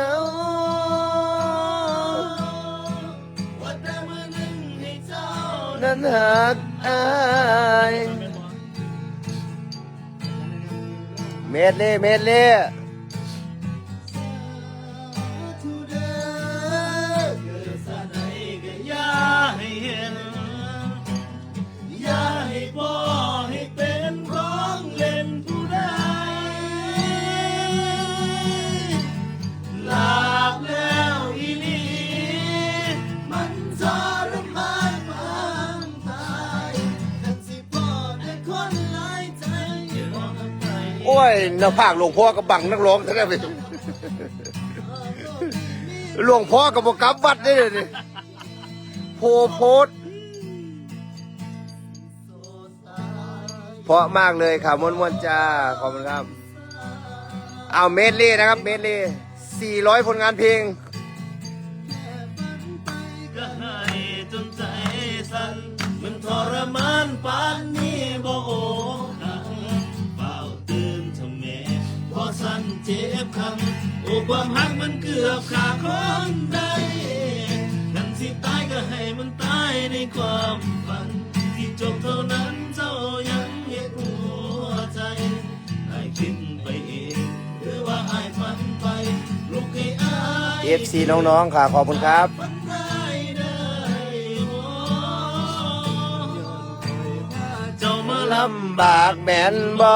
งาว่าแต่มือหนึ่งให้เจ้านั้นหักอายเมดเล่เมดเล่ ยหน้าผากหลวงพ่อกับบังนักร้องทั้งนั้นเลยหลวงพ่อกับบกับวัดได้เลยนี่โพโพดเพราะมากเลยค่ะมวนมวนจ้า ขอบคุณครับ เอาเมดเล่นะครับ เมดเล่400 ผลงานเพลงก็ให้จนใจสั่นมันทรมานปานนี้ เจ็บคังโอ้ความหักมันเกือบขาดคนได้นั่นสิตายก็ให้มันตายในความฝัน ที่จบเท่านั้นเจ้ายังเห็นหัวใจไอ้คิดไปเองหรือว่าไอ้ฝันไป ลูกให้อาย FC น้องๆค่ะขอบคุณครับ ฝันได้ ลลำบากแม่นบ่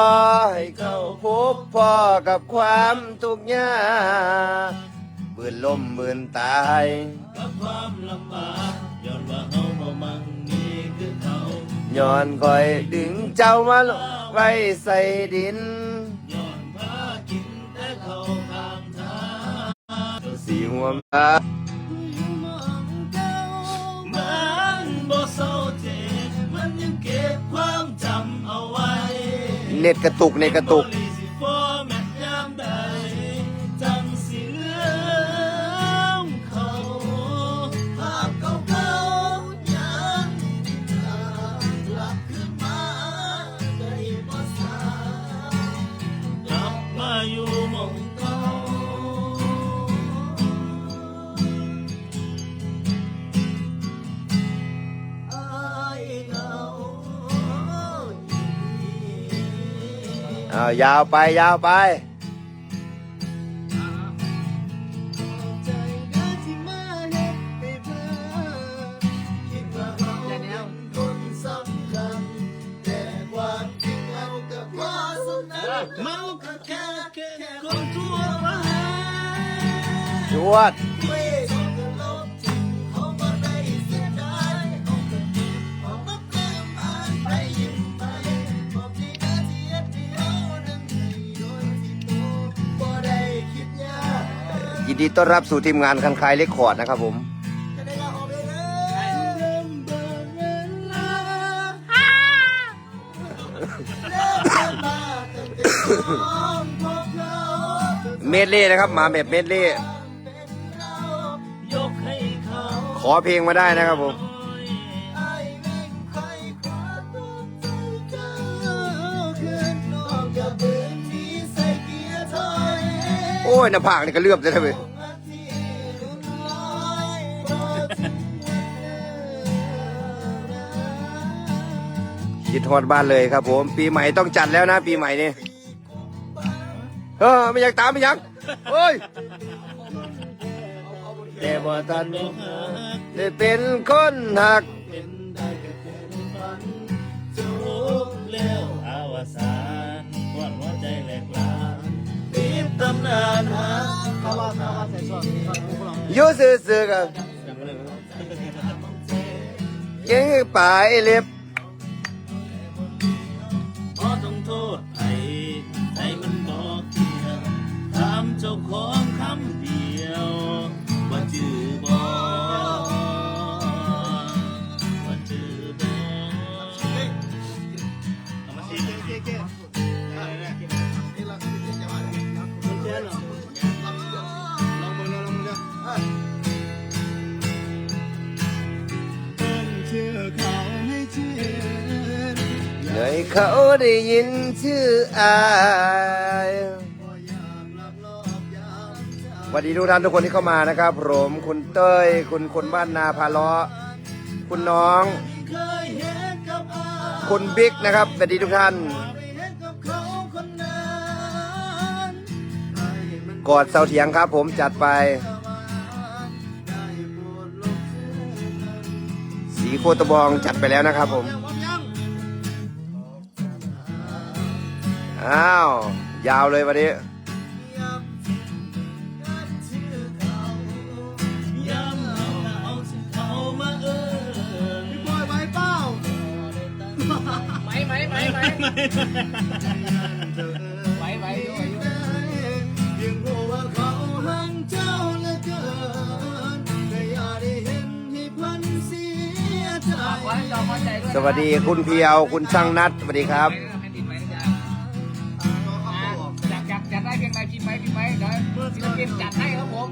ให้เข้าพบพ่อกับความทุกข์ยากบืนล้มบืนตายำกับความลำบากย้อนว่าเฮาบ่มั่งมีคือเขาย้อนคอยดึงเจ้ามาลงไว้ใส่ดินย้อนพากินแต่เขาข้างทางสีหัวมา เน็ตกระตุกเน็ตกระตุก อ้าวยาวไปยาวไปใจเด้อที่มาเฮ็ดให้เธอคิดว่าีต้อนรับสู่ทีมงานคันคายเลคคอร์ดนะครับผมเมดเล่นะครับมาแบบเมดเล่ขอเพลงมาได้นะครับผมโอ้ยหน้าผากนี่ก็เลือบได้เลย คิดฮอดบ้านเลยครับผม ปีใหม่ต้องจัดแล้วนะ ปีใหม่นี่เออไม่อยากตามไม่อยากเฮ้ยแต่ว่าท่านได้เป็นคนหักเป็นได้แค่เป็นฝันจะพบแล้วอาวสานก่อนหัวใจแหลกลานปิดตำนานหาเขาว่าเขาว่าใส่ส่วนฟังพวกเราอยู่ซื่อๆกันเก่งปลายเล็บ จ้าของคำเดียวว่าจือบอกว่าจือบอกเอามาสิเลยเขาได้ยินชื่ออาย วัสดีทุกท่านทุกคนที่เข้ามานะครับผมคุณเต้ย คุณคนบ้านนาพาลาะคุณน้อง คุณบิ๊กนะครับสวัสดีทุกท่าน กอดเสาเถียงครับผมจัดไป สีโคตบองจัดไปแล้วนะครับผม อ้าว ยาวเลยวันนี้ ไหมไวไหวอยู่ไหวอยู่ยังรู้ว่าเขาหังเจ้าเหลือเกินแต่อย่าได้เห็นให้พันเสียใจฝากไว้จอมใจด้วยสวัสดีคุณเพียวคุณช่างนัดสวัสดีครับให้ติดไหมนะจะได้เพียงไรพิมพ์ไหมพิมพ์ไหมเดี๋ยวศิลปินจัดให้ครับผม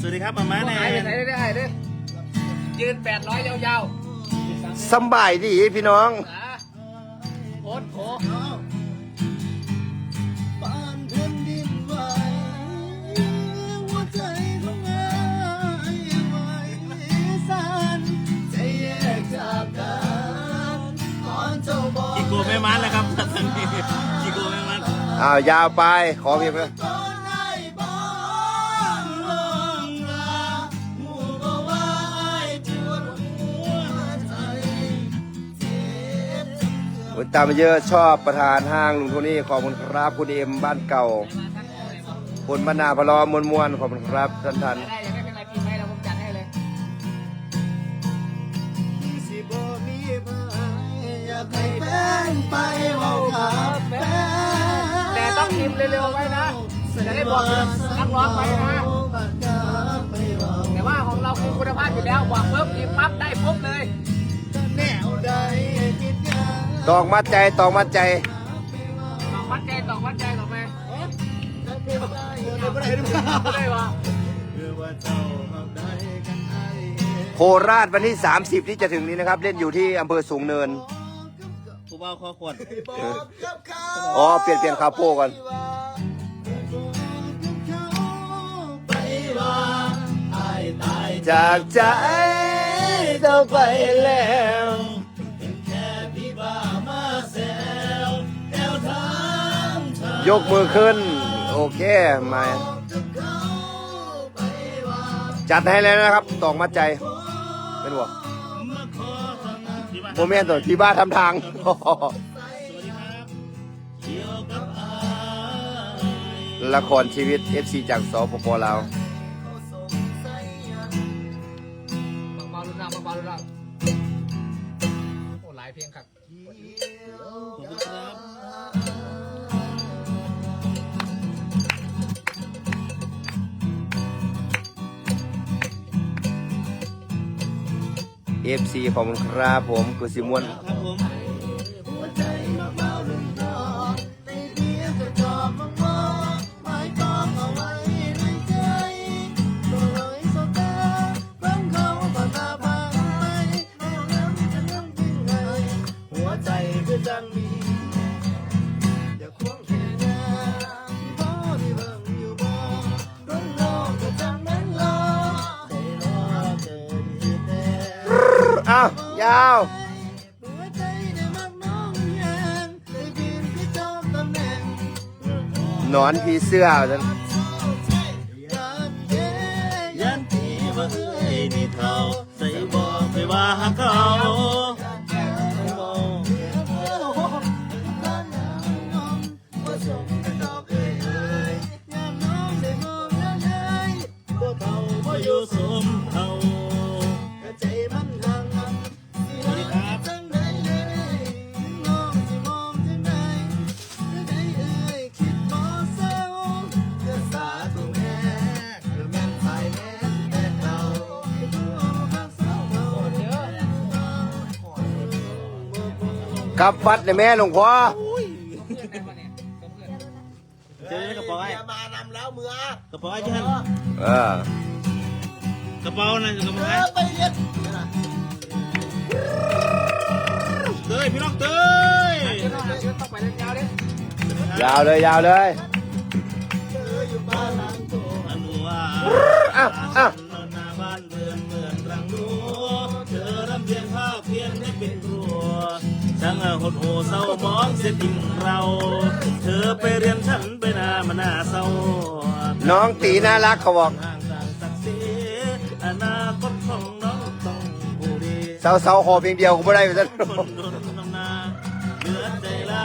สวัสดีครับมาม่าแนหายไปไหนได้ได้ได้ยืนแปดร้อยยาว สำบายดีพี่น้องๆนะโคตรโคบ้านแผ่นดินไหวหัวใจของอายไหวสั่นใจแยกจากกันตอนเจ้าบอกกิโกไม่มันแล้วครับตอนนี้กิโกไม่มันอ้าวยาวไปขอเพียงตอน คุณตามมาเยอะชอบประธานห้างลุงโทนี่ขอบคุณครับคุณเอ็มบ้านเก่าคุณบรรณาพลอมวลมวลๆขอบคุณครับท่านท่านได้อยากได้เพียงไรพิมพ์ไหมเราผมจัดให้เลยสิบ่มีพายอยากให้แฟนไปเว้ากับแฟนแต่ต้องพิมพ์เร็วๆไว้นะจะได้บอกนักร้องไปนะแต่ว่าของเราคือคุณภาพอยู่แล้วบอกปุ๊บพิมพ์ปั๊บได้ปุ๊บเลย ตองมัดใจตองมัดใจตอกวัดใจตอกวัดใจต่อไปบ่ได้ดูไม่ได้วะเพื่อว่าเจ้าหักได้กันไอ้โคราชวันที่ 30 ที่จะถึงนี้นะครับ เล่นอยู่ที่อำเภอสูงเนินผู้เบาคอขวดบอกกับเขาอ๋อ เปลี่ยนเปลี่ยนคาโป้ก่อนไปว่าอายตายจากใจเจ้าไปแล้ว ยกมือขึ้น โอเคมาจัดให้แล้วนะครับตองมัดใจ เป็นหัวโมเมนต์ตัวที่บ้านทำทางสวัสดีครับเกี่ยวกับอายละครชีวิต FC จากสปปลาวเบาๆรุนแรงเบาๆรุนแรงโอ้หลายเพลงครับ ขอบคุณครับเอฟซีขอบคุณครับผมกุสิมวน ครับผม ยาวหน้อนที่จอมตำแหน่งหนอนผีเสื้อท่านยามเย็นยันตีว่าเอ้ยนี่เท่าใส่บอกไปว่าเขา กลับวัดเลยแม่หลวงพ่อเจอในกระเป๋าไอ้มานำแล้วเมือกระเป๋าไอ้ที่ท่านเออกระเป๋านั่นกระเป๋าเอไอ้อไปเรียนเต้ยพี่น้องเต้ยเดี๋ยวต้องเดี๋ยวต้องไปเล่นยาวดิยาวเลยยาวเลยอนุวาอ้าวอ้าวนอนหน้าบ้านเรือนเหมือนรังนูเธอรำเพียงข้าวเพียงให้เป็นครัวช่าง หดหูเศร้ามองเสียทิ้งเรา เธอไปเรียนฉันไปหน้ามาหน้าเศร้าน้องตีน่ารักเขาบอกห่างต่างศักดิ์ศรีอนาคตของน้องต้องผู้ดีเสาเสาๆขอเพียงเดียวกูไม่ได้ไปซะคนโดนทำนาเหลือใจลา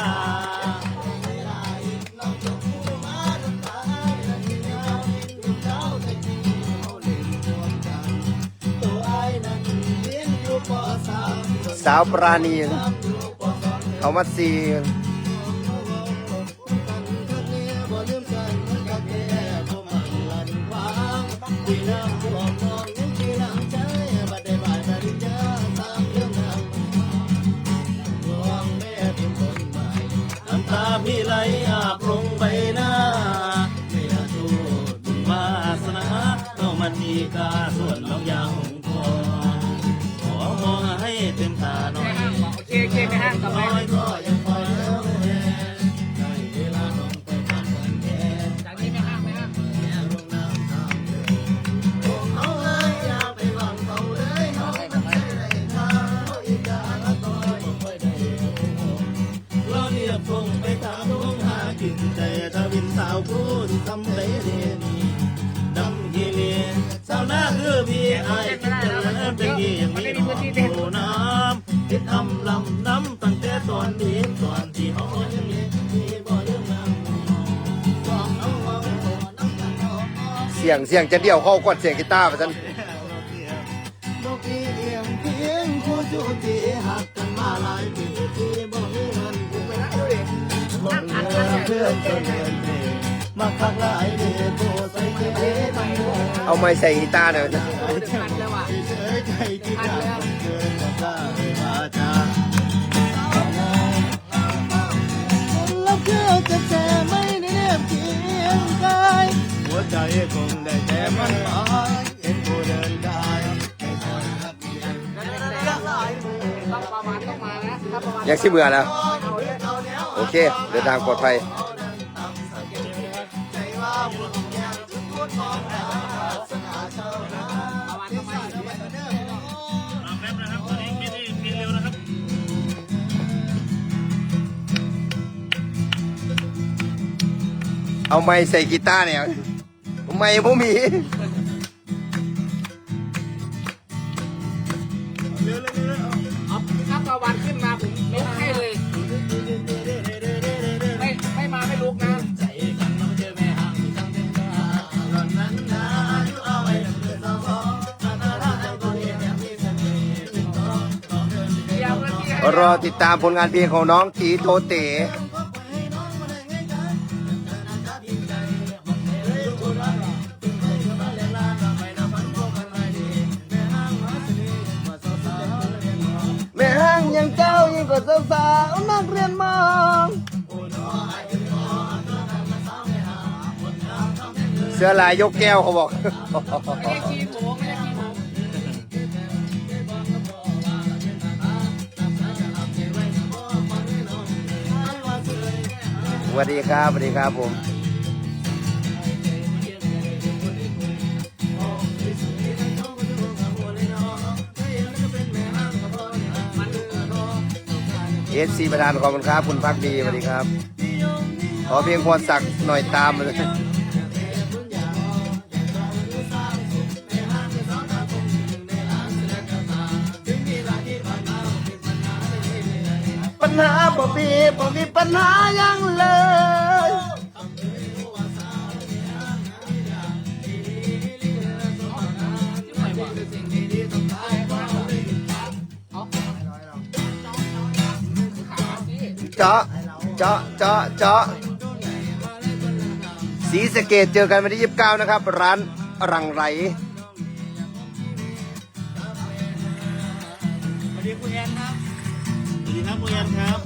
สาวปราณี เขามาซีนพี่ไหลอาบลงใบหน้าไม่อาจทูดวาสนาเข้ามาทีกาส่วนน้องยางหงทอขอมองให้เต็มตาหน่อยโอเคโอเคไม่หมฮะกลับไป สียงเสียงจะเดี่ยวเข้ากดเสียงกีตาร์ไปซะนกอีเอียงเพียงคู่จูตีหักกันมาหลายปีที่บ่มีเงินกูไปนะดูดิเพื่อาไม้ใส่กีตาร์หน่อยเดือดพันแล้วว่ะเฉย ยังชิเบื่อแล้โอเค เดินทางปลอดภัยเอาไม้ใส่กีตาร์เนี่ย ไม้ผมมี รอติดตามผลงานเพลงของน้องตีโตเต๋แม่ห้างยังเจ้ายิ่งกว่าสาวๆนักเรียนมองเสื้อลายยกแก้วเขาบอก ไม่ได้ขี้โผม วัสดีครับสวัสดีครับผมเอสซีประธานขอบคุณครับ คุณพักดีสวัสดีครับขอเพียงพรศักดิ์หน่อยตามมาเลย ปัญหาบ่มีบ่มีปัญหายังเลยเจาะเจาะเจาะเจาะสีสะเกตเจอกันวันที่ 29 นะครับ ร้านรังไร ครับเโมยันครับ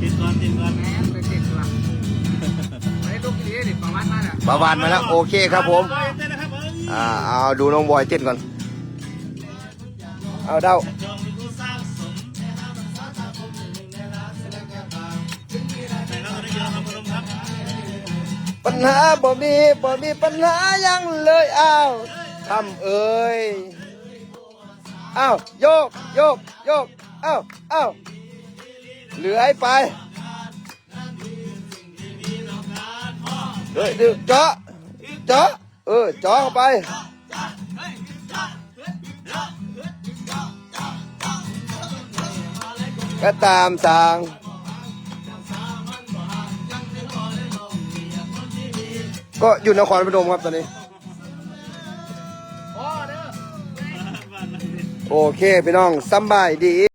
ติดก่อนติดก่อนแม่ไปติดตัวไม่ไลกทีนี่ปะวัติมาแล้ประวันมาแล้วโอเคครับผม อ่าเอาดูน้องบอยเต้นก่อน เอาเดาปัญหาบ่มีบ่มีปัญหายังเลยอ้าวทำเอ้ยอ้าวโยกโยก โยกอ้าวอ้าวเหลือให้ไปเฮ้ยดึกเจาะเจาะเออเจาะเข้าไปก็ตามสั่งก็อยู่นครพนมครับตอนนี้ โอเคพี่น้องสำบายดี